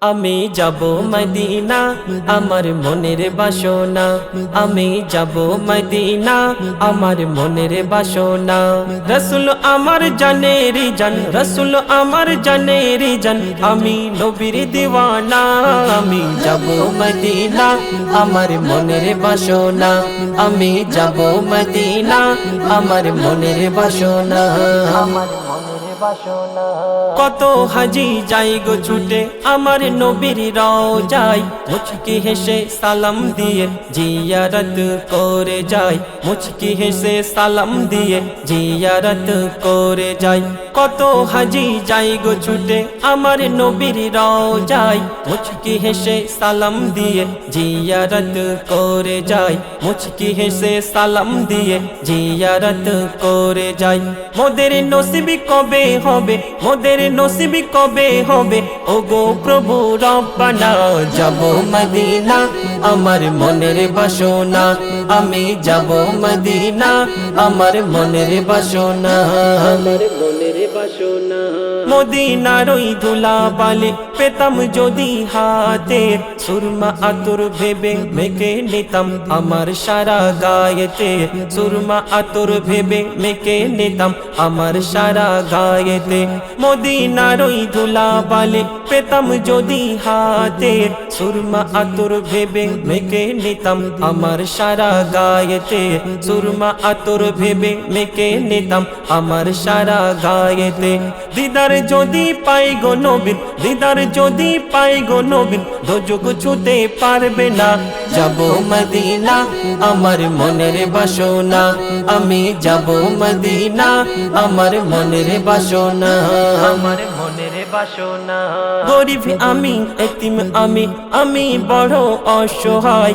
আমি যাব মদিনা, আমার মনের বাসনা। আমি যাব মদিনা, আমার মনের বাসনা। রসুল আমার জানের জান, রসুল আমার জানের জান, আমি নবীর দিওয়ানা। আমি যাব মদিনা, আমার মনের বাসনা। আমি যাব মদিনা, আমার মনের বাসনা। আমার কত হাজি যাই গো ছুটে, আমার নবীর রাও যাই মুচকি হেসে সালাম দিয়ে জিয়ারত করে যাই। মুচকি হেসে সালাম দিয়ে জিয়ারত করে যাই। কত হাজি যাই গো ছুটে, আমার নবীর রাও যাই মুচকি হেসে সালাম দিয়ে জিয়ারত করে যাই। মুচকি হেসে সালাম দিয়ে জিয়ারত করে যাই। মোদের নসিবি কবে হবে? মোদের নসিবি কবে হবে? ও গো প্রভু রব্বানা, যাব মদিনা, আমার মনের বাসনা। আমি যাব মদিনা, আমার মনের বাসনা। আমার বাসনা মদিনার ওই ধুলাবালি পেতাম যদি হাতে। সুরমা আতুর ভেবে মেকে নিতাম আমার সারা গায়েতে। সুরমা আতুর ভেবে মেকে নিতাম আমার সারা গায়েতে। মদিনার ওই ধুলা বালি পেতাম যদি হাতে সুরমা আতুর ভেবে মেকে নিতাম আমার সারা গায়েতে। সুরমা আতুর ভেবে মেকে নিতাম আমার সারা গায়েতে। দিদার যদি পাই গো নবীন, দিদার যদি পাই গো নবীন দোজক ছুতে পারবে না। যাব মদিনা আমার মনের বাসনা। আমি যাব মদিনা আমার মনের বাসনা। আমার মনের বাসনা। গরিব আমি এতিম আমি আমি বড় অসহায়।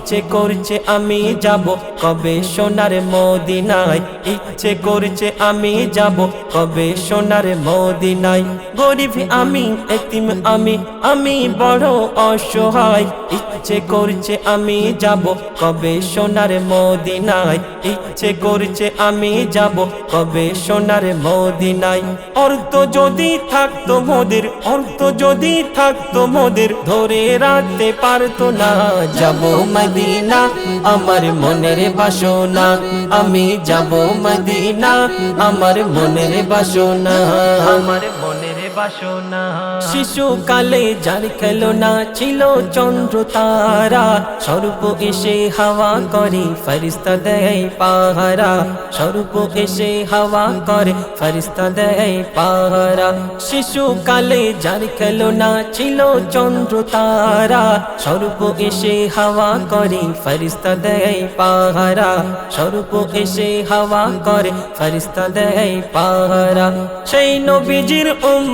ইচ্ছে করছে আমি যাব। কবে সোনার মদিনায়? ইচ্ছে করছে আমি যাব। কবে সোনার মদিনায়? গরিব আমি, এতিম আমি আমি বড় অসহায়। ইচ্ছে করছে আমি যাব। কবে সোনার মদিনায়? ইচ্ছে করছে আমি যাব। কবে সোনার মদিনায়? অর্থ যদি থাকতো মোদের, অর্থ যদি থাকতো মোদের, ধরে রাখতে পারতো না। যাব মদিনা আমার মনের বাসনা। আমি যাব মদিনা আমার মনের বাসনা। আমার মনের বাসনা। শিশুকালে যার খেলনা ছিল চন্দ্র তারা, স্বরূপ এসে হাওয়া করে ফরিস্তা দেয় পাহারা। স্বরূপ এসে হাওয়া করে ফরিস্তা দেয় পাহারা। শিশুকালে যার খেলনা ছিল চন্দ্র তারা, স্বরূপ এসে হাওয়া করে ফরিস্তা দেয় পাহারা। স্বরূপ এসে হাওয়া করে ফরিস্তা দেয় পাহারা। সেই নবীজির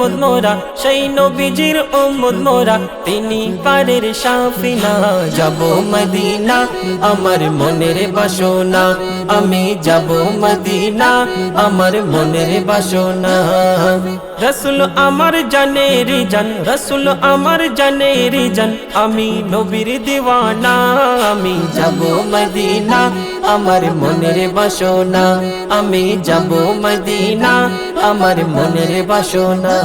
উম্মত মোরা, সেই নবীজির উম্মত মোরা। তিনি পারের সাফিনা, যাব মদিনা, আমার মনের বাসনা। আমি যাব মদিনা, আমার মনের বাসনা। রসুল আমার জানের জান, রসুল আমার জানের জান। আমি নবীর দিওয়ানা, আমি যাব মদিনা, আমার মনের বাসনা। আমি যাব মদিনা আমার মনের বাসনা।